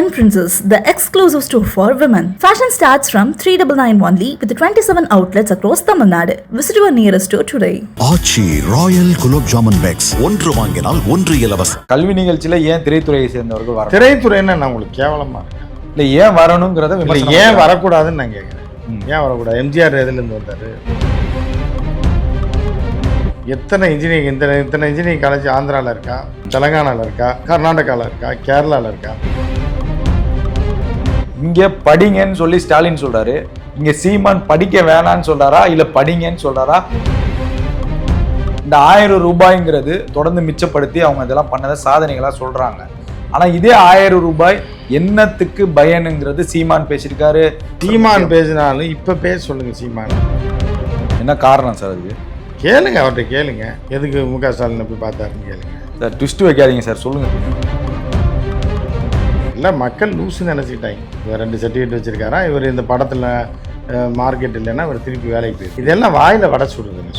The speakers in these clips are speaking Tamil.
Yen Princess, the exclusive store for women. Fashion starts from 3991 only with 27 outlets across Tamil Nadu. Visit your nearest store today. Aachi royal gulab jamun packs ஒன்று வாங்கினால் ஒன்று இலவசம். கல்வி நிகழ்ச்சியில ஏன் திரைத்துறையை சேர்ந்தவர்கள் வரணும்? திரைத்துறைன்னா நான் உங்களுக்கு? கேவலமா? இருக்கேன் இல்ல ஏன் வரணுங்கிறத இல்லை விமர்சனம் ஏன். வரக்கூடாதுன்னு நான் கேட்குறேன் ஏன் வரக்கூடாது? எம்ஜிஆர் எதுலேருந்து வந்தார்? எத்தனை இன்ஜினியரிங் இந்த இத்தனை இன்ஜினியரிங் காலேஜ் ஆந்திராவில் இருக்கா? தெலங்கானாவில் இருக்கா? கர்நாடகாவில் இருக்கா? கேரளாவில் இருக்கா? இங்க படிங்கன்னு சொல்லி ஸ்டாலின் சொல்றாரு. இங்க சீமான் படிக்க வேணாம்னு சொல்றாரா? இல்ல படிங்கன்னு சொல்றாரா? இந்த ஆயிரம் ரூபாய்ங்கிறது தொடர்ந்து மிச்சப்படுத்தி அவங்க இதெல்லாம் பண்ணதை சாதனைகளா சொல்றாங்க. ஆனா இதே ஆயிரம் ரூபாய் என்னத்துக்கு பயனுங்கிறது சீமான் பேசியிருக்காரு. சீமான் பேசினாலும் இப்போ பேச சொல்லுங்க சீமான். என்ன காரணம் சார் அதுக்கு? கேளுங்க அவர்கிட்ட கேளுங்க. எதுக்கு மு க ஸ்டாலினை போய் பார்த்தாருன்னு கேளுங்க. சார் ட்விஸ்ட் வைக்காதீங்க சார் சொல்லுங்க. இல்லை மக்கள் லூசு நினச்சிக்கிட்டாங்க. இவர் ரெண்டு சர்டிஃபிகேட் வச்சிருக்காரா இவர் இந்த படத்தில் மார்க்கெட் இல்லைன்னா இவர் திருப்பி வேலைக்கு போயிரு. இதெல்லாம் வாயில் வட சுடுதுங்க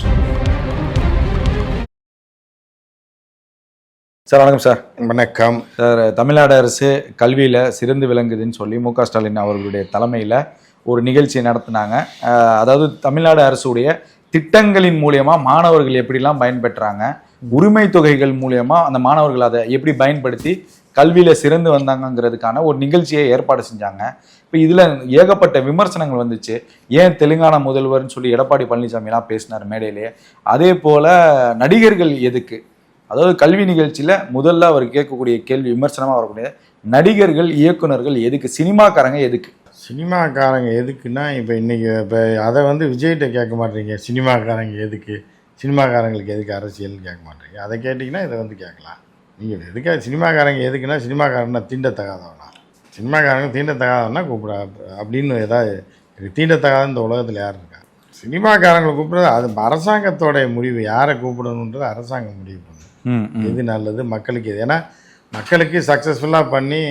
சார் வணக்கம் சார். வணக்கம். சார் தமிழ்நாடு அரசு கல்வியில் சிறந்து விளங்குதுன்னு சொல்லி மு க ஸ்டாலின் அவர்களுடைய தலைமையில் ஒரு நிகழ்ச்சி நடத்தினாங்க. அதாவது தமிழ்நாடு அரசுடைய திட்டங்களின் மூலியமா மாணவர்கள் எப்படிலாம் பயன்பெற்றாங்க உரிமை தொகைகள் மூலியமா அந்த மாணவர்கள் அதை எப்படி பயன்படுத்தி கல்வியில சிறந்து வந்தாங்கங்கிறதுக்கான ஒரு நிகழ்ச்சியை ஏற்பாடு செஞ்சாங்க. இப்போ இதுல ஏகப்பட்ட விமர்சனங்கள் வந்துச்சு. ஏன் தெலுங்கானா முதல்வர்னு சொல்லி எடப்பாடி பழனிசாமிலாம் பேசினார் மேடையிலேயே அதே போல நடிகர்கள் எதுக்கு? அதாவது கல்வி நிகழ்ச்சியில முதல்ல அவர் கேட்கக்கூடிய கேள்வி விமர்சனமா வரக்கூடிய நடிகர்கள் இயக்குனர்கள் எதுக்கு? சினிமாக்காரங்க எதுக்கு? சினிமாக்காரங்க எதுக்குன்னா இப்போ இன்றைக்கி இப்போ அதை வந்து விஜய்கிட்ட கேட்க மாட்டீங்க. சினிமாக்காரங்க எதுக்கு? சினிமாக்காரங்களுக்கு எதுக்கு அரசியல்னு கேட்க மாட்டீங்க. அதை கேட்டிங்கன்னா இதை வந்து கேட்கலாம். நீங்கள் எதுக்காக சினிமாக்காரங்க எதுக்குன்னா சினிமாக்காரன்னா தீண்டத்தகாதவனா? சினிமாக்காரங்க தீண்டத்தகாதவனா கூப்பிட அப்படின்னு ஏதாவது தீண்டத்தகாத இந்த உலகத்தில் யார் இருக்கா? சினிமாக்காரங்களை கூப்பிடுறது அது அரசாங்கத்தோடைய முடிவு. யாரை கூப்பிடணுன்றது அரசாங்கம் முடிவு பண்ணும் எது நல்லது மக்களுக்கு எது? ஏன்னா மக்களுக்கு சக்ஸஸ்ஃபுல்லாக பண்ணி.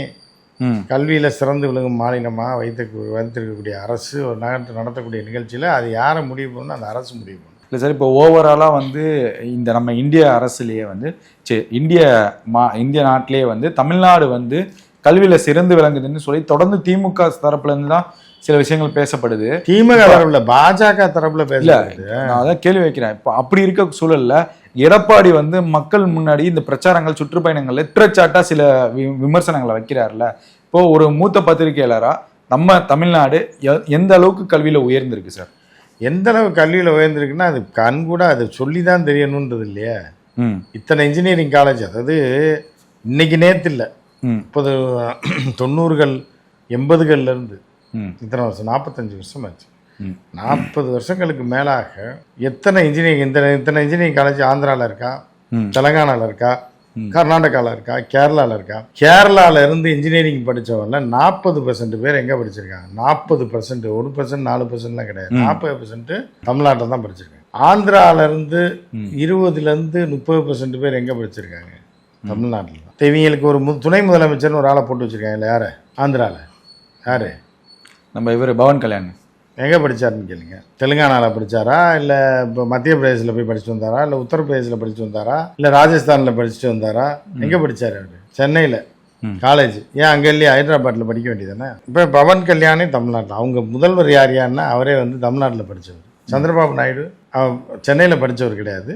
கல்வியில் சிறந்து விளங்கும் மாநிலமாக வைத்து வைத்திருக்கக்கூடிய அரசு ஒரு நாட்டு நடத்தக்கூடிய நிகழ்ச்சியில் அது யாரை முடிவு பண்ணணும் அந்த அரசு முடிவு பண்ணும் இல்லை சார் இப்போ ஓவராலாக வந்து இந்த நம்ம இந்திய அரசுலேயே வந்து சரி இந்திய மா இந்திய நாட்டிலேயே வந்து தமிழ்நாடு வந்து கல்வியில் சிறந்து விளங்குதுன்னு சொல்லி தொடர்ந்து திமுக தரப்புல இருந்து தான் சில விஷயங்கள் பேசப்படுது. திமுக தரப்புல பாஜக தரப்புல பேசுறது நான் அதான் கேள்வி வைக்கிறேன். இப்போ அப்படி இருக்க சூழல்ல எடப்பாடி வந்து மக்கள் முன்னாடி இந்த பிரச்சாரங்கள் சுற்றுப்பயணங்கள்ல குற்றச்சாட்டா சில விமர்சனங்களை வைக்கிறாருல இப்போ ஒரு மூத்த பத்திரிகையாளரா நம்ம தமிழ்நாடு எந்த அளவுக்கு கல்வியில உயர்ந்திருக்கு சார்? எந்த அளவு கல்வியில் உயர்ந்திருக்குன்னா அது கண் கூட அது சொல்லி தான் தெரியணுன்றது இல்லையா. ம். இத்தனை இன்ஜினியரிங் காலேஜ் அதாவது இன்னைக்கு நேற்று இல்லை. முப்பது தொண்ணூறுகள் எண்பதுகள்ல இருந்து ம். இத்தனை வருஷம் நாற்பத்தஞ்சு வருஷம் ஆச்சு நாற்பது வருஷங்களுக்கு மேலாக எத்தனை இன்ஜினியரிங் இந்த இத்தனை இன்ஜினியரிங் காலேஜ் ஆந்திராவில் இருக்கா. தெலங்கானாவில் இருக்கா கர்நாடகாவில் இருக்கா? கேரளாவில் இருக்கா? கேரளாவில் இருந்து இன்ஜினியரிங் படித்தவங்கள நாற்பது பர்சன்ட் பேர் எங்கே படிச்சிருக்காங்க? நாற்பது பர்சன்ட் ஒரு பர்சன்ட் நாலு பர்சன்ட்லாம் கிடையாது. நாற்பது பர்சன்ட் தமிழ்நாட்டில் தான் படிச்சிருக்காங்க. ஆந்திரால இருந்து இருபதுலேருந்து முப்பது பர்சன்ட் பேர் எங்கே படிச்சிருக்காங்க? தமிழ்நாட்டில் தான். இவங்களுக்கு ஒரு துணை முதலமைச்சர்னு ஒரு ஆளை போட்டு வச்சிருக்காங்க. இல்லை யார்? ஆந்திராவில் யார்? நம்ம இவர் பவன் கல்யாண். எங்கே படிச்சாருன்னு கேளுங்க. தெலுங்கானாவில் படிச்சாரா? இல்லை இப்போ மத்திய பிரதேசில் போய் படிச்சுட்டு வந்தாரா? இல்லை உத்தரப்பிரதேசில் படிச்சுட்டு வந்தாரா? இல்லை ராஜஸ்தானில் படிச்சுட்டு வந்தாரா? எங்கே படிச்சாரு அவர்? சென்னையில். காலேஜ். ஏன் அங்கே இல்லையா? ஹைதராபாத்தில் படிக்க வேண்டியதானே? இப்போ பவன் கல்யாணே தமிழ்நாட்டில். அவங்க முதல்வர் யார் யாருன்னா அவரே வந்து தமிழ்நாட்டில் படித்தவர் சந்திரபாபு நாயுடு அவர் சென்னையில் படித்தவர் கிடையாது.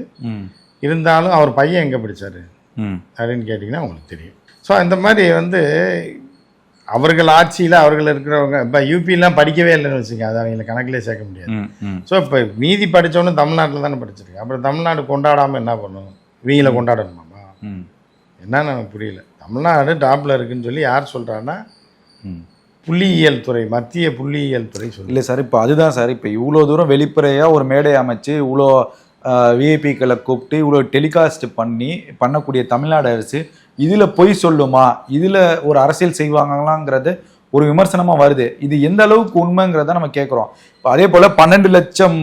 இருந்தாலும் அவர் பையன் எங்கே படிச்சாரு? ம். அப்படின்னு கேட்டிங்கன்னா உங்களுக்கு தெரியும். ஸோ இந்த மாதிரி வந்து அவர்கள் ஆட்சியில் அவர்கள் இருக்கிறவங்க இப்போ யூபிலாம் படிக்கவே இல்லைன்னு வச்சுங்க அதை அவங்களை கணக்கிலே சேர்க்க முடியாது. ஸோ இப்போ மீதி படித்தவனும் தமிழ்நாட்டில் தானே படிச்சிருக்கு அப்புறம் தமிழ்நாடு கொண்டாடாமல் என்ன பண்ணும்? இவங்கள கொண்டாடணுமாமா? ம். என்னன்னு எனக்கு புரியல. தமிழ்நாடு டாப்பில் இருக்குன்னு சொல்லி யார் சொல்கிறான்னா புள்ளியியல் துறை மத்திய புள்ளியியல் துறை சொல்லி. இல்லை சார் இப்போ அதுதான் சார். இப்போ இவ்வளோ தூரம் வெளிப்படையாக ஒரு மேடை அமைச்சு இவ்வளோ விஐபிக்களை கூப்பிட்டு இவ்வளோ டெலிகாஸ்ட் பண்ணி பண்ணக்கூடிய தமிழ்நாடு அரசு இதில் பொய் சொல்லுமா? இதில் ஒரு அரசியல் செய்வாங்களாங்கிறது ஒரு விமர்சனமாக வருது. இது எந்த அளவுக்கு உண்மைங்கிறத நம்ம கேட்குறோம் இப்போ அதே போல் பன்னெண்டு லட்சம்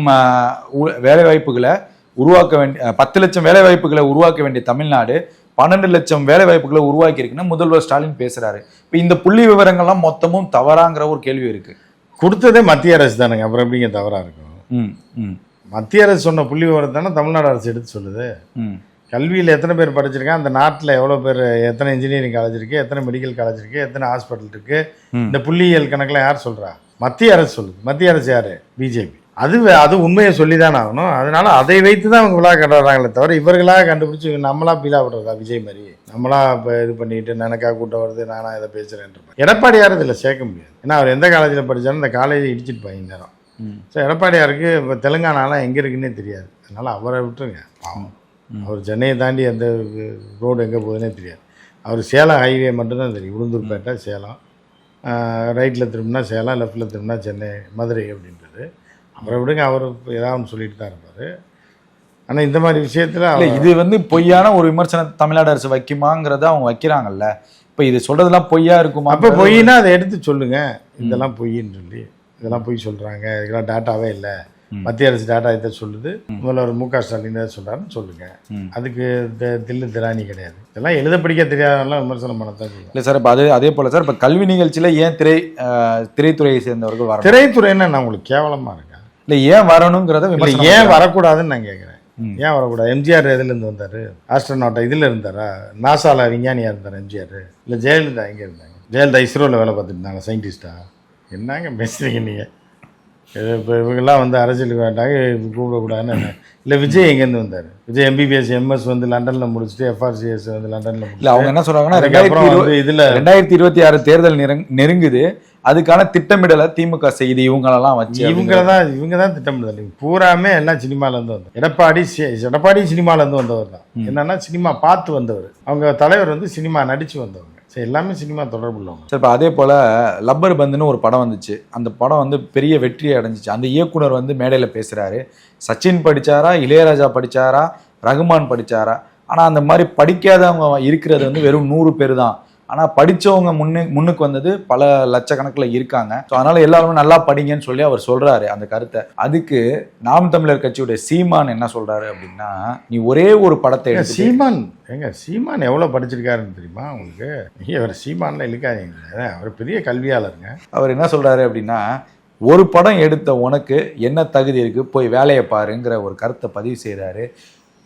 வேலைவாய்ப்புகளை உருவாக்க வேண்டிய பத்து லட்சம் வேலைவாய்ப்புகளை உருவாக்க வேண்டிய தமிழ்நாடு பன்னெண்டு லட்சம் வேலை வாய்ப்புகளை உருவாக்கி இருக்குன்னு முதல்வர் ஸ்டாலின் பேசுறாரு. இப்போ இந்த புள்ளி விவரங்கள்லாம் மொத்தமும் தவறாங்கிற ஒரு கேள்வி இருக்கு. கொடுத்ததே மத்திய அரசு தானுங்க. அப்புறம் எப்படிங்க தவறாக இருக்கும்? ம் ம். மத்திய அரசு சொன்ன புள்ளி விவரம் தானே தமிழ்நாடு அரசு எடுத்து சொல்லுது? ம். கல்வியில் எத்தனை பேர் படிச்சிருக்கான் அந்த நாட்டில் எவ்வளோ பேர் எத்தனை இன்ஜினியரிங் காலேஜ் இருக்குது எத்தனை மெடிக்கல் காலேஜ் இருக்குது எத்தனை ஹாஸ்பிட்டல் இருக்குது ம். இந்த புள்ளியியல் கணக்கில் யார் சொல்கிறா மத்திய அரசு சொல்லுது. மத்திய அரசு யார்? பிஜேபி. அது அது உண்மையை சொல்லி தானே ஆகணும். அதனால அதை வைத்து தான் அவங்க விழா கொண்டாடுறாங்களே தவிர இவர்களாக கண்டுபிடிச்சி நம்மளா பீலா விடுறதா விஜய் மாதிரி? நம்மளா இப்போ இது பண்ணிட்டு எனக்கா கூட்டம் வருது நானா இதை பேசுகிறேன் எடப்பாடியார் இதில் சேர்க்க முடியாது. ஏன்னா அவர் எந்த காலேஜில் படித்தாலும் இந்த காலேஜை இடிச்சிட்டு போய் நேரம். ஸோ எடப்பாடியாருக்கு இப்போ தெலுங்கானாலாம் எங்கே இருக்குன்னே தெரியாது. அதனால் அவரை விட்டுருங்க. பாவம். அவர் சென்னையை தாண்டி எந்த ரோடு எங்கே போகுதுன்னே தெரியாது. அவர் சேலம் ஹைவே மட்டும்தான் தெரியும். உளுந்தூர்பேட்டை சேலம். ரைட்டில் திரும்பினா சேலம் லெஃப்ட்டில் திரும்பினா சென்னை மதுரை அப்படின்றது. அவரை விடுங்க அவர் ஏதாவது ஒன்று சொல்லிட்டு தான் இருப்பார். ஆனால் இந்த மாதிரி விஷயத்தில் இது வந்து பொய்யான ஒரு விமர்சனம் தமிழ்நாடு அரசு வைக்குமாங்கிறத அவங்க வைக்கிறாங்கல்ல. இப்ப இது சொல்றதெல்லாம் பொய்யா இருக்குமா அப்போ பொய்னா அதை எடுத்து சொல்லுங்க. இதெல்லாம் பொய்ன்னு சொல்லி இதெல்லாம் பொய் சொல்கிறாங்க இதெல்லாம் டேட்டாவே இல்லை. மத்திய அரசு டேட்டா இதை சொல்லுது. முதல்வர் மு க ஸ்டாலின் இதை சொல்கிறாருன்னு சொல்லுங்க. அதுக்கு தி- தில்லு திராணி கிடையாது. இதெல்லாம் எழுத படிக்க தெரியாதவங்களாம் விமர்சனம் பண்ணத்தான் இல்ல சார் இப்ப அது அதே போல சார் இப்ப கல்வி நிகழ்ச்சியில ஏன் திரை திரைத்துறையை சேர்ந்தவர்கள் வரணும்? திரைத்துறைன்னா நான் உங்களுக்கு கேவலமாக இருக்கேன் இல்ல ஏன் வரணுங்கிறத ஏன். வரக்கூடாதுன்னு நான் கேட்குறேன். ஏன் வரக்கூடாது? எம்ஜிஆர் எதுலேருந்து வந்தார்? ஆஸ்ட்ரோநாட்டா இதில் இருந்தாரா? நாசால விஞ்ஞானியாக இருந்தார் எம்ஜிஆர்? இல்லை ஜெயலலிதா எங்கே இருந்தாங்க? ஜெயலலிதா இஸ்ரோவில் வேலை பார்த்துட்டு இருந்தாங்க சயின்டிஸ்டா என்னங்க பேசுறீங்க நீங்கள் இப்போ இவங்கெல்லாம் வந்து அரசியலுக்கு வேண்டாங்க கூப்பிடக்கூடாதுன்னு இல்லை விஜய் எங்கேருந்து வந்தார்? விஜய் எம்பிபிஎஸ் எம்எஸ் வந்து லண்டனில் முடிச்சுட்டு எஃப்ஆர்சிஎஸ் வந்து லண்டனில் இல்ல அவங்க என்ன அதுக்கப்புறம் ரெண்டாயிரத்தி வந்து இதில் ரெண்டாயிரத்தி இருபத்தி ஆறு தேர்தல் நெருங்- நெருங்குது. அதுக்கான திட்டமிடலை திமுக செய்து இவங்களெல்லாம் வச்சு இவங்க தான் இவங்க தான் திட்டமிடுதல் பூராமே எல்லாம் சினிமாலேருந்து வந்தவர். எடப்பாடி எடப்பாடி சினிமாலேருந்து வந்தவர் தான். என்னன்னா சினிமா பார்த்து வந்தவர். அவங்க தலைவர் வந்து சினிமா நடிச்சு வந்தவங்க. சரி எல்லாமே சினிமா தொடர்பு உள்ளவங்க. சார் இப்போ அதே போல் லப்பர் பந்துன்னு ஒரு படம் வந்துச்சு. அந்த படம் வந்து பெரிய வெற்றியை அடைஞ்சிச்சு. அந்த இயக்குனர் வந்து மேடையில் பேசுகிறாரு சச்சின் படிச்சாரா இளையராஜா படிச்சாரா ரகுமான் படிச்சாரா? ஆனால் அந்த மாதிரி படிக்காதவங்க இருக்கிறது வந்து வெறும் நூறு பேர் தான். ஆனால் படித்தவங்க முன்னு முன்னுக்கு வந்தது பல லட்சக்கணக்கில் இருக்காங்க. ஸோ அதனால் எல்லாருமே நல்லா படிங்கன்னு சொல்லி அவர் சொல்கிறாரு அந்த கருத்தை. அதுக்கு நாம் தமிழர் கட்சியுடைய சீமான் என்ன சொல்கிறாரு அப்படின்னா நீ ஒரே ஒரு படத்தை எடுத்து சீமான் ஏங்க சீமான் எவ்வளோ படிச்சிருக்காருன்னு தெரியுமா உங்களுக்கு? அவர் சீமான்லாம் இழுக்காதீங்க. அவர் பெரிய கல்வியாளருங்க. அவர் என்ன சொல்றாரு அப்படின்னா ஒரு படம் எடுத்த உனக்கு என்ன தகுதி இருக்கு? போய் வேலையை பாருங்கிற ஒரு கருத்தை பதிவு செய்றாரு.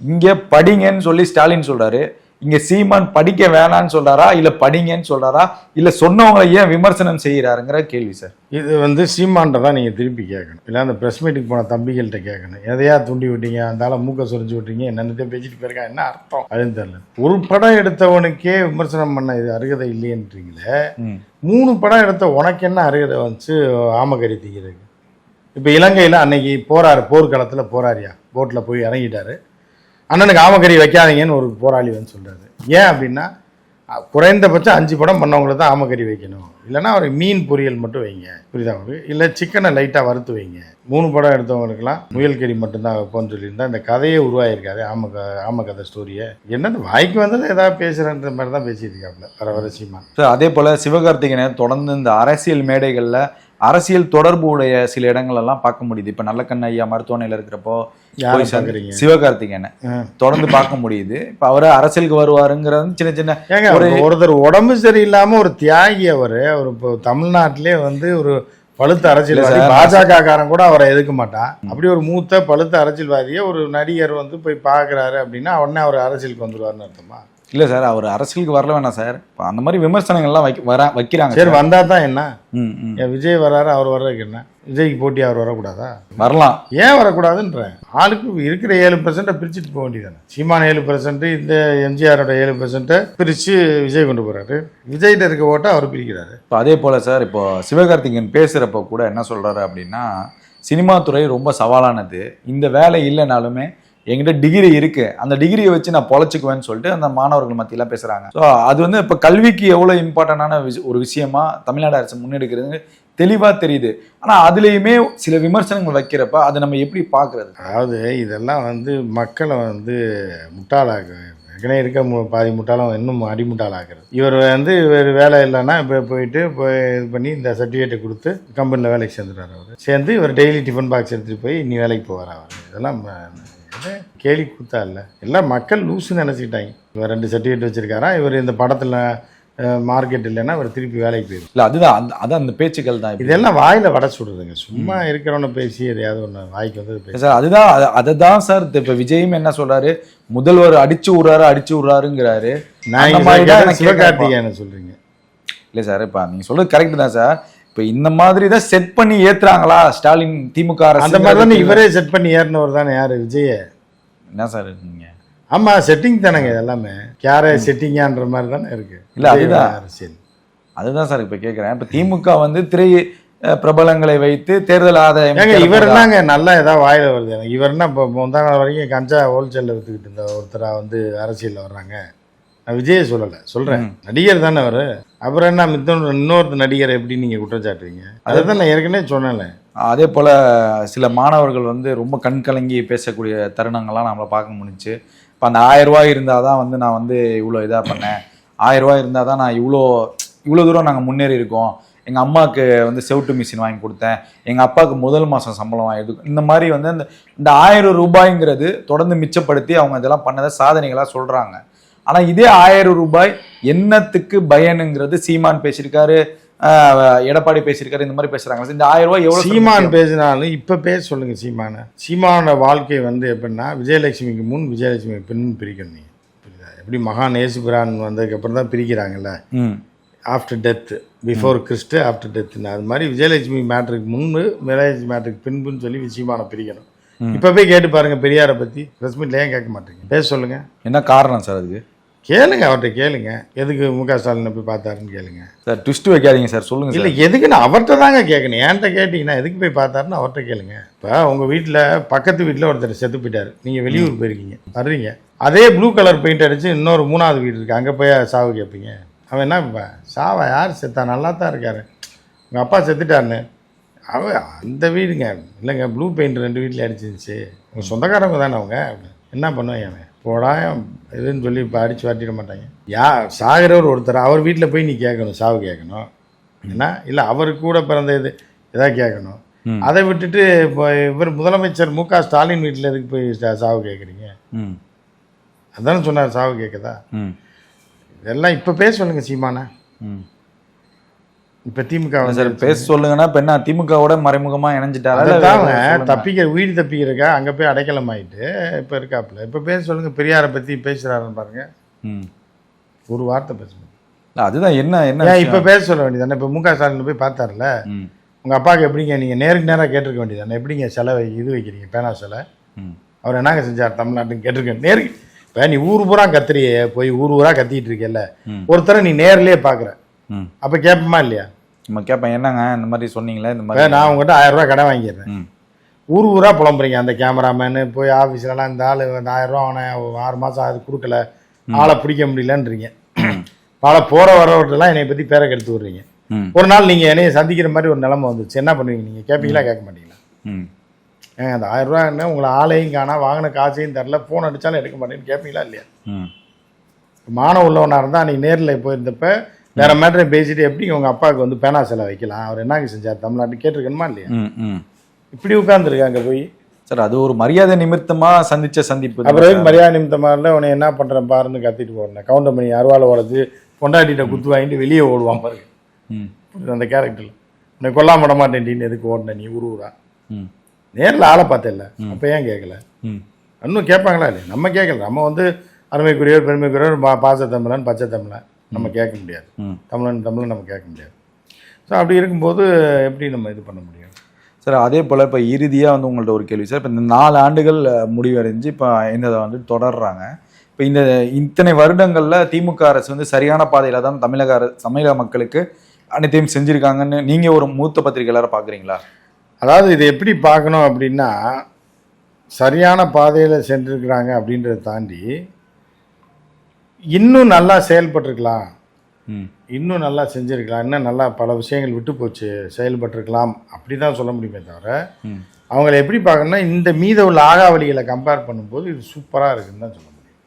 இங்க படிங்கன்னு சொல்லி ஸ்டாலின் சொல்றாரு. இங்க சீமான் படிக்க வேணான்னு சொல்றாரா? இல்ல படிங்கன்னு சொல்றாரா? இல்ல சொன்னவங்களை ஏன் விமர்சனம் செய்யறாருங்கிற கேள்வி சார். இது வந்து சீமான்ட்ட தான் நீங்கள் திருப்பி கேட்கணும். இல்லை அந்த ப்ரெஸ் மீட்டுக்கு போன தம்பிகள்கிட்ட கேட்கணும். எதையா தூண்டி விட்டீங்க? அந்தால மூக்க சொரிஞ்சு விட்டீங்க? என்னென்னத்தையும் பேசிட்டு போயிருக்கா? என்ன அர்த்தம்? அதுன்னு தெரியல. ஒரு படம் எடுத்தவனுக்கே விமர்சனம் பண்ண இது அருகதை இல்லையன்றீங்களே. மூணு படம் எடுத்த உனக்கு என்ன அருகதை வந்துச்சு? ஆமக்கறி திங்கிறதுக்கு. இப்போ இலங்கையில் அன்னைக்கு போறாரு போர்க்களத்தில் போறாரியா? போட்டில் போய் இறங்கிட்டாரு. அண்ணனுக்கு ஆமக்கறி வைக்காதீங்கன்னு ஒரு போராளி வந்து சொல்றாரு. ஏன் அப்படின்னா குறைந்தபட்சம் அஞ்சு படம் பண்ணவங்களுக்கு தான் ஆமக்கறி வைக்கணும். இல்லைன்னா ஒரு மீன் பொரியல் மட்டும் வைங்க. புரியுதா உங்களுக்கு? இல்லை சிக்கனை லைட்டாக வறுத்து வைங்க. மூணு படம் எடுத்தவங்களுக்குலாம் முயல் கறி மட்டும்தான் வைப்போம்னு சொல்லியிருந்தா இந்த கதையே உருவாயிருக்காது ஆம க- ஆம கதை ஸ்டோரியை என்னது வாய்க்கு வந்தது ஏதாவது பேசுகிறன்ற மாதிரி தான் பேசியிருக்காப்புல வர வரசியமாக ஸோ அதே போல் சிவகார்த்திகேயன் தொடர்ந்து இந்த அரசியல் மேடைகளில் அரசியல் தொடர்பு உடைய சில இடங்கள் எல்லாம் பார்க்க முடியுது. இப்ப நல்லக்கண்ண ஐயா மருத்துவமனையில இருக்கிறப்போ சிவகார்த்திகேயனை தொடர்ந்து பார்க்க முடியுது. இப்ப அவரு அரசியலுக்கு வருவாருங்கிறது சின்ன சின்ன ஒருத்தர் உடம்பு சரியில்லாம ஒரு தியாகி அவர் அவர் இப்போ தமிழ்நாட்டிலே வந்து ஒரு பழுத்த அரசியல்வாதி. பாஜக காரன் கூட அவரை எதுக்க மாட்டான். அப்படி ஒரு மூத்த பழுத்த அரசியல்வாதியை ஒரு நடிகர் வந்து போய் பார்க்கறாரு அப்படின்னா உடனே அவர் அரசியலுக்கு வந்துருவாருன்னு அர்த்தமா? இல்ல சார் அவர் அரசியலுக்கு வரல வேணாம் சார். இப்ப அந்த மாதிரி விமர்சனங்கள்லாம் வைக்க வர வைக்கிறாங்க சரி சார். வந்தா தான் என்ன. ஏன் விஜய் வர்றாரு அவர் வர்றதுக்கு என்ன? விஜய்க்கு போட்டி அவர் வரக்கூடாதா? வரலாம். ஏன் வரக்கூடாதுன்றேன். ஆளுக்கு இருக்கிற ஏழு பெர்சென்ட்டை பிரிச்சுட்டு போக வேண்டியதானே சீமான் ஏழு பெர்சென்ட் இந்த எம்ஜிஆரோட ஏழு பெர்சென்ட்டை பிரித்து விஜய் கொண்டு போறாரு. விஜய்கிட்ட இருக்க ஓட்டை அவர் பிரிக்கிறாரு. இப்போ அதே போல சார் இப்போ சிவகார்த்திகேயன் பேசுறப்ப கூட என்ன சொல்றாரு அப்படின்னா சினிமா துறை ரொம்ப சவாலானது. இந்த வேலை இல்லைனாலுமே என்கிட்ட டிகிரி இருக்கு. அந்த டிகிரியை வச்சு நான் பொழைச்சிக்குவேன்னு சொல்லிட்டு அந்த மாணவர்கள் மத்தியெல்லாம் பேசுறாங்க. ஸோ அது வந்து இப்போ கல்விக்கு எவ்வளோ இம்பார்ட்டண்டான ஒரு விஷயமா தமிழ்நாடு அரசு முன்னெடுக்கிறது தெளிவா தெரியுது. ஆனா அதுலேயுமே சில விமர்சனங்கள் வைக்கிறப்ப அதை நம்ம எப்படி பார்க்குறது? அதாவது இதெல்லாம் வந்து மக்களை வந்து முட்டாளாக ஏற்கனவே இருக்க மு பாதி முட்டாளம் இன்னும் அடிமுட்டாளாக்குறது. இவர் வந்து வேறு வேலை இல்லைன்னா இப்போ போயிட்டு போய் இது பண்ணி இந்த சர்டிஃபிகேட்டை கொடுத்து கம்பெனியில் வேலைக்கு சேர்ந்துடுறார் அவர். சேர்ந்து இவர் டெய்லி டிஃபன் பாக்ஸ் எடுத்துகிட்டு போய் இன்னி வேலைக்கு போவார் அவர். இதெல்லாம் கேலி கூத்தா இல்லை. எல்லாம் மக்கள் லூசுன்னு நினச்சிக்கிட்டாங்க. இவர் ரெண்டு சர்டிஃபிகேட் வச்சுருக்காரா? இவர் இந்த படத்தில் மார்க்கெட் இல்லைன்னா அவர் திருப்பி வேலைக்கு போயிடும் இல்ல அதுதான் அந்த அதான் அந்த பேச்சுக்கள் தான். இதெல்லாம் வாயில வட சுடுறதுங்க சும்மா இருக்கிறவன பேசி எதையாவது ஒன்று வாய்க்கு வந்து சார் அதுதான் அத- அததான் சார் இப்ப விஜயும் என்ன சொல்றாரு? முதல்வர் அடிச்சு விடுறாரு அடிச்சு விடுறாருங்கிறாரு. நான் தான். சிவகார்த்திகேயனை சொல்றீங்க. இல்ல சார் இப்ப நீங்க சொல்றது கரெக்ட் தான் சார். இப்ப இந்த மாதிரி தான் செட் பண்ணி ஏத்துறாங்களா? ஸ்டாலின் திமுக அரசு அந்த மாதிரி தானே இவரே செட் பண்ணி ஏறினவர் தானே யாரு? விஜய? என்ன சார் நீங்க ஆமா செட்டிங் தானேங்க எல்லாமே. யாரே செட்டிங்கான்ற மாதிரி தானே இருக்கு. இல்ல, அதுதான். அரசியல். அதுதான் சார் இப்ப கேக்குறேன். இப்ப திமுக வந்து திரை பிரபலங்களை வைத்து தேர்தல் ஆதாயம் இவர்? என்னங்க நல்லா ஏதாவது வாயில வருது எனக்கு. இவர் என்ன இப்போ முந்தா நாள் வரைக்கும் கஞ்சா ஹோல்சேலில் வித்துக்கிட்டு இருந்த ஒருத்தரா வந்து அரசியலில் வர்றாங்க. நான் விஜயை சொல்லலை சொல்கிறேன் நடிகர் தானே அவர். அப்புறம் என்ன மித்தொன்று இன்னொரு நடிகர் எப்படி நீங்கள் குற்றச்சாட்டுறீங்க? அதை தான் நான் ஏற்கனவே சொன்னேன்ல. அதே போல சில மாணவர்கள் வந்து ரொம்ப கண் கலங்கி பேசக்கூடிய தருணங்கள்லாம் நம்மள பார்க்க முடிஞ்சுச்சு. இப்போ அந்த ஆயிரம் ரூபாய் இருந்தால் தான் வந்து நான் வந்து இவ்வளோ இதாக பண்ணேன். ஆயிரம் ரூபாய் இருந்தால் தான் நான் இவ்வளோ இவ்வளோ தூரம் நாங்கள் முன்னேறி இருக்கோம். எங்கள் அம்மாவுக்கு வந்து செவுட்டு மிஷின் வாங்கி கொடுத்தேன். எங்கள் அப்பாவுக்கு முதல் மாதம் சம்பளம் வாங்கி. இந்த மாதிரி வந்து இந்த இந்த ஆயிரம் ரூபாய்ங்கிறது தொடர்ந்து மிச்சப்படுத்தி அவங்க இதெல்லாம் பண்ணதை சாதனைகளாக சொல்கிறாங்க ஆனால் இதே ஆயிரம் ரூபாய் என்னத்துக்கு பயனுங்கிறது சீமான் பேசியிருக்காரு எடப்பாடி பேசியிருக்காரு இந்த மாதிரி பேசுறாங்க. இந்த ஆயிரம் ரூபாய் எவ்வளவு சீமான் பேசினாலும் இப்போ பேச சொல்லுங்க சீமானை. சீமானோட வாழ்க்கை வந்து எப்படின்னா விஜயலட்சுமிக்கு முன் விஜயலட்சுமிக்கு பின் பிரிக்கணும் நீங்கள் புரியுதா? எப்படி மகான் ஏசுபிரான் வந்ததுக்கப்புறம் தான் பிரிக்கிறாங்கல்ல? After death before Christ after டெத்னு அது மாதிரி விஜயலட்சுமி மேட்ருக்கு முன்பு விஜயலட்சுமி மேட்ருக்கு பின்புன்னு சொல்லி சீமானை பிரிக்கணும். இப்போ போய் கேட்டு பாருங்க பெரியாரை பற்றி ப்ரெஸ் மீட்ல ஏன் கேட்க மாட்டீங்க? பேச சொல்லுங்க. என்ன காரணம் சார் அதுக்கு? கேளுங்க அவர்கிட்ட கேளுங்க. எதுக்கு மு க. ஸ்டாலினை போய் பார்த்தாருன்னு கேளுங்க. சார் ட்விஸ்ட் வைக்காதீங்க சார் சொல்லுங்க இல்லை எதுக்குன்னு அவர்கிட்ட தாங்க கேட்கணும். என்கிட்ட கேட்டிங்கன்னா எதுக்கு போய் பார்த்தாருன்னு அவர்கிட்ட கேளுங்க. இப்போ உங்கள் வீட்டில் பக்கத்து வீட்டில் ஒருத்தர் செத்து போயிட்டார். நீங்கள் வெளியூர் போயிருக்கீங்க. வர்றீங்க. அதே ப்ளூ கலர் பெயிண்ட் அடிச்சு இன்னொரு மூணாவது வீடு இருக்குது அங்கே போய் சாவு கேட்பீங்க அவன் என்ன இப்போ சாவா? யார் செத்தா? நல்லா தான் இருக்காரு. உங்கள் அப்பா செத்துட்டாருன்னு. அவன் அந்த வீடுங்க. இல்லைங்க ப்ளூ பெயிண்ட் ரெண்டு வீட்டில் அடிச்சிருந்துச்சு. உங்கள் சொந்தக்காரங்க தானே அவங்க? என்ன பண்ணுவாங்க அவன்? போடா இதுன்னு சொல்லி இப்போ அடிச்சு வாட்டிட மாட்டாங்க. யா சாகிறவர் ஒருத்தர் அவர் வீட்டில் போய் நீ கேட்கணும் சாவு கேட்கணும். என்ன இல்லை அவர் கூட பிறந்த இது எதாவது கேட்கணும். அதை விட்டுட்டு இப்போ இவர் முதலமைச்சர் மு க ஸ்டாலின் வீட்டில் எதுக்கு போய் சாவு கேட்குறீங்க? அதானே சொன்னார் சாவு கேட்குதா? இதெல்லாம் இப்போ பேச சொல்லுங்க சீமானா. இப்போ திமுக சார் பேச சொல்லுங்கன்னா என்ன திமுகவோட மறைமுகமா சொல்லுங்க. தப்பிக்கிற உயிர் தப்பிக்கிறக்கா அங்கே போய் அடைக்கலம் ஆயிட்டு இப்போ இருக்காப்புல. இப்போ பேச சொல்லுங்க பெரியாரை பற்றி பேசுகிறாருன்னு பாருங்க. ம். ஒரு வார்த்தை பேசணும் அதுதான் என்ன என்ன இப்போ? பேச சொல்ல வேண்டியதானே இப்போ மு க ஸ்டாலின் போய் பார்த்தாருல? ம். உங்கள் அப்பாவுக்கு எப்படிங்க நீங்கள் நேருக்கு நேராக கேட்டிருக்க வேண்டியதானே எப்படிங்க செலவை இது வைக்கிறீங்க பேனா சிலை? ம். அவர் என்னங்க செஞ்சார் தமிழ்நாட்டுக்கு கேட்டிருக்கேன் நேருக்கு இப்போ நீ ஊர் பூரா கத்துறியே போய் ஊர் ஊரா கத்திட்டு இருக்கேல்ல. ம். ஒருத்தரை நீ நேர்லயே பார்க்குற ம். அப்போ கேட்போமா இல்லையா? நம்ம கேட்பேன் என்னங்க இந்த மாதிரி சொன்னீங்களே இந்த மாதிரி நான் உங்ககிட்ட ஆயிரம் கடன் வாங்கிடுறேன். ஊர் ஊரா புலம்புறீங்க அந்த கேமராமேனு. போய் ஆஃபீஸ்லலாம் இந்த ஆள் அந்த ஆயிரம் ரூபா அவனை ஆறு மாதம் அது கொடுக்கல. ஆளை பிடிக்க முடியலன்றீங்க. பல போகிற வரவர்கிட்டலாம் என்னை பற்றி பேரை கெடுத்து விடுறீங்க. ஒரு நாள் நீங்கள் என்னைய சந்திக்கிற மாதிரி ஒரு நிலைமை வந்துச்சு என்ன பண்ணுவீங்க நீங்கள் கேட்பீங்களா கேட்க மாட்டீங்களா? ஏங்க அந்த ஆயிரம் என்ன? உங்களை ஆளையும் காணா வாங்கின காசையும் தரல ஃபோன் அடித்தாலும் எடுக்க மாட்டேன்னு கேட்பீங்களா இல்லையா? மானம் உள்ளவனாக இருந்தால் அன்றைக்கி நேரில் போயிருந்தப்ப வேற மேட்டரை பேசிட்டு எப்படி உங்கள் அப்பாவுக்கு வந்து பேனா சிலை வைக்கலாம்? அவர் என்னங்க செஞ்சார்? தமிழ்நாட்டு கேட்டிருக்கணுமா இல்லையா? இப்படி உட்காந்துருக்காங்க போய்? சார் அது ஒரு மரியாதை நிமித்தமா சந்திச்ச சந்திப்பு அப்புறம். மரியாதை நிமித்தமாக இல்லை உன்னை என்ன பண்ணுறேன் பாருன்னு கத்திட்டு போடுறேன் கவுண்டர் பண்ணி அருவாலை உடச்சு பொண்டாட்டிகிட்ட குத்து வாங்கிட்டு வெளியே ஓடுவான் பாருங்க. அந்த கேரக்டரில் உன்னை கொல்லாம விட மாட்டேன்டின்னு எதுக்கு ஓடின நீ? ஊர் ஊரா? நேரில் ஆளை பார்த்தேல்ல அப்போ ஏன் கேட்கல இன்னும் கேட்பாங்களா இல்லையா? நம்ம கேட்கல நம்ம வந்து அருமைக்குரியவர் பெருமைக்குரியவர் பாச தமிழன் பச்சை தமிழன் நம்ம கேட்க முடியாது. ம். தமிழன் தமிழன் நம்ம கேட்க முடியாது. ஸோ அப்படி இருக்கும்போது எப்படி நம்ம இது பண்ண முடியும்? சார் அதே போல் இப்போ இறுதியாக வந்து உங்கள்ட்ட ஒரு கேள்வி சார் இப்போ இந்த நாலு ஆண்டுகள் முடிவடைஞ்சு இப்போ இந்த இதை வந்து தொடர்றாங்க. இப்போ இந்த இத்தனை வருடங்களில் திமுக அரசு வந்து சரியான பாதையில் தான் தமிழக அரசு தமிழக மக்களுக்கு அனைத்தையும் செஞ்சுருக்காங்கன்னு நீங்கள் ஒரு மூத்த பத்திரிகையாளரை பார்க்குறீங்களா அதாவது இது எப்படி பார்க்கணும் அப்படின்னா சரியான பாதையில் சென்றிருக்கிறாங்க அப்படின்றத தாண்டி இன்னும் நல்லா செயல்பட்டிருக்கலாம். இன்னும் நல்லா செஞ்சுருக்கலாம். இன்னும் நல்லா பல விஷயங்கள் விட்டு போச்சு செயல்பட்டிருக்கலாம் அப்படி தான் சொல்ல முடியுமே தவிர அவங்கள எப்படி பார்க்கணும்னா இந்த மீத உள்ள ஆகாவளிகளை கம்பேர் பண்ணும்போது இது சூப்பராக இருக்குன்னு தான் சொல்ல முடியும்.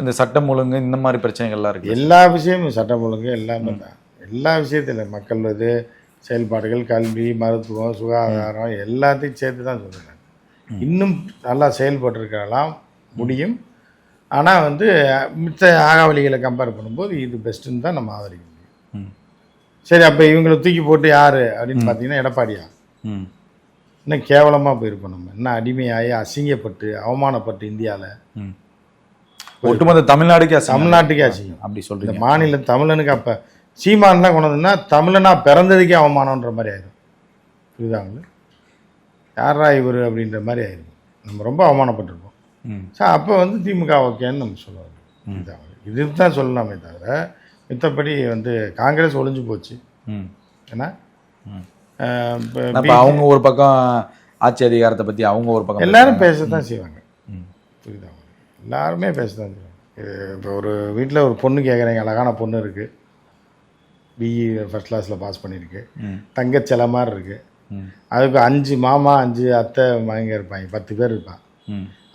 இந்த சட்டம் ஒழுங்கு இந்த மாதிரி பிரச்சனைகள்லாம் இருக்கு எல்லா விஷயமும் சட்டம் ஒழுங்கு எல்லாமே தான். எல்லா விஷயத்திலும் மக்கள் இது செயல்பாடுகள் கல்வி மருத்துவம் சுகாதாரம் எல்லாத்தையும் சேர்த்து தான் சொல்கிறேன் இன்னும் நல்லா செயல்பட்டிருக்கலாம் முடியும். ஆனால் வந்து மித்த ஆகாவலிகளை கம்பேர் பண்ணும்போது இது பெஸ்ட்டுன்னு தான் நம்ம ஆதரிக்க முடியும். சரி அப்போ இவங்களை தூக்கி போட்டு யார்? அப்படின்னு பார்த்தீங்கன்னா எடப்பாடியா. இன்னும் கேவலமாக போயிருப்போம் நம்ம. இன்னும் அடிமையாகி அசிங்கப்பட்டு அவமானப்பட்டு இந்தியாவில் ஒட்டுமொத்த தமிழ்நாடுக்கே. தமிழ்நாட்டுக்கே அசிங்கம். அப்படி இந்த சொல்றீங்க. மாநில தமிழனுக்கு அப்போ சீமான்லாம் கொண்டு வந்ததுன்னா தமிழனா பிறந்ததுக்கே அவமானன்ற மாதிரி ஆயிடும் புரியுதாங்களே யாரா இவர் அப்படின்ற மாதிரி ஆயிடும் நம்ம ரொம்ப அவமானப்பட்டிருப்போம் சார் அப்போ வந்து திமுக ஓகேன்னு நம்ம சொல்லுவாங்க இது தான் சொல்லலாமே தவிர மித்தபடி வந்து காங்கிரஸ் ஒளிஞ்சு போச்சு. ஏன்னா இப்ப அவங்க ஒரு பக்கம் ஆட்சி அதிகாரத்தை பத்தி அவங்க ஒரு பக்கம் எல்லாரும் பேசத்தான் செய்வாங்க. ம். புரியுதா? எல்லாருமே பேசத்தான் செய்வாங்க. இப்போ ஒரு வீட்டில் ஒரு பொண்ணு கேட்குறாங்க அழகான பொண்ணு இருக்குது பிஇ ஃபர்ஸ்ட் கிளாஸில் பாஸ் பண்ணியிருக்கு. தங்கச்சிலை மாதிரி இருக்குது. அதுக்கு அஞ்சு மாமா அஞ்சு அத்தை மகங்க இருப்பாங்க பத்து பேர் இருப்பான்.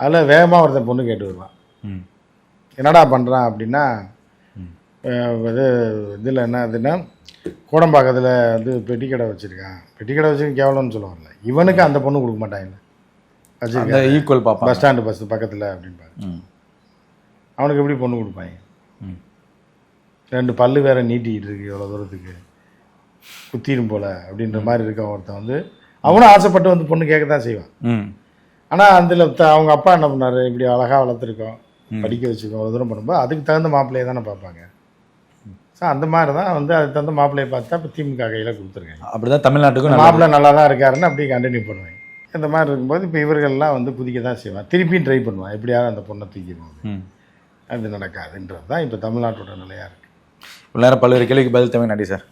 அதில் வேகமாக ஒருத்தன் பொண்ணு கேட்டு வருவான். ம். என்னடா பண்ணுறான் அப்படின்னா இது இதில் என்ன அதுன்னா கோடம்பாக்கத்தில் வந்து பெட்டி கடை வச்சுருக்கான். பெட்டி கடை வச்சுருக்க கேவலம்னு சொல்ல வரல. இவனுக்கு அந்த பொண்ணு கொடுக்க மாட்டாங்க வச்சுருக்கேன். ஈக்குவல் பஸ் பாப்பா ஸ்டாண்டு பஸ் பக்கத்தில் அப்படின்பாங்க ம். அவனுக்கு எப்படி பொண்ணு கொடுப்பாங்க? ம். ரெண்டு பல்லு வேற நீட்டிக்கிட்டு இருக்கு இவ்வளோ தூரத்துக்கு. குத்திரும் போல அப்படின்ற மாதிரி இருக்க ஒருத்தன் வந்து அவனும் ஆசைப்பட்டு வந்து பொண்ணு கேட்க தான் செய்வான். ம். ஆனால் அதில் அவங்க அப்பா என்ன பண்ணாரு? இப்படி அழகாக வளர்த்துருக்கோம். படிக்க வச்சுருக்கோம் அவ்வளோ தூரம் பண்ணும்போது அதுக்கு தகுந்த மாப்பிள்ளையை தானே பார்ப்பாங்க. ஸோ அந்த மாதிரி தான் வந்து அதுக்கு தகுந்த மாப்பிள்ளையை பார்த்தா இப்போ திமுக கையில் கொடுத்துருக்காங்க. அப்படிதான் தமிழ்நாட்டுக்கும் நல்லது. மாப்பிள்ளை நல்லா தான் இருக்காருன்னு அப்படியே கண்டினியூ பண்ணுவாங்க இந்த மாதிரி இருக்கும்போது இப்போ இவர்கள்லாம் வந்து குதிக்க தான் செய்வான் திருப்பியும் ட்ரை பண்ணுவான் எப்படியாவது அந்த பொண்ணை தூக்கிடுவாங்க. அது நடக்காதுன்றது தான் இப்போ தமிழ்நாட்டோட நிலையாக இருக்குது நேரம் பல்வேறு கேள்விக்கு பதில் தமிழ் நன்றி சார்.